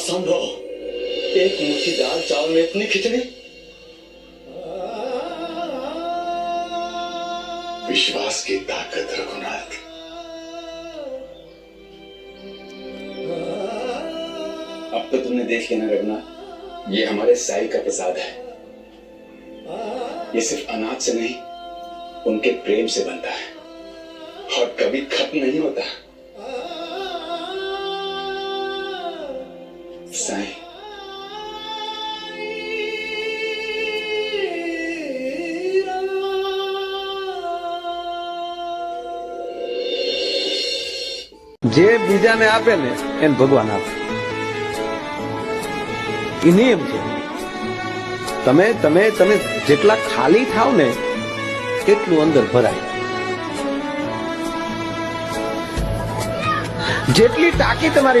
असंभव एक मुट्ठी दाल चावल में इतनी खिचड़ी। विश्वास की ताकत रघुनाथ। अब तो तुमने देख लिया ना रघुनाथ, ये हमारे साई का प्रसाद है। ये सिर्फ़ अनाज से नहीं, उनके प्रेम से बनता है। और कभी खत्म नहीं होता। જે બીજાને આપે ને, એને ભગવાન આપે. એ નિયમ છે. તમે તમે તમે જેટલા ખાલી થાવ ને, એટલું અંદર ભરાય. જેટલી ટાંકી તમારી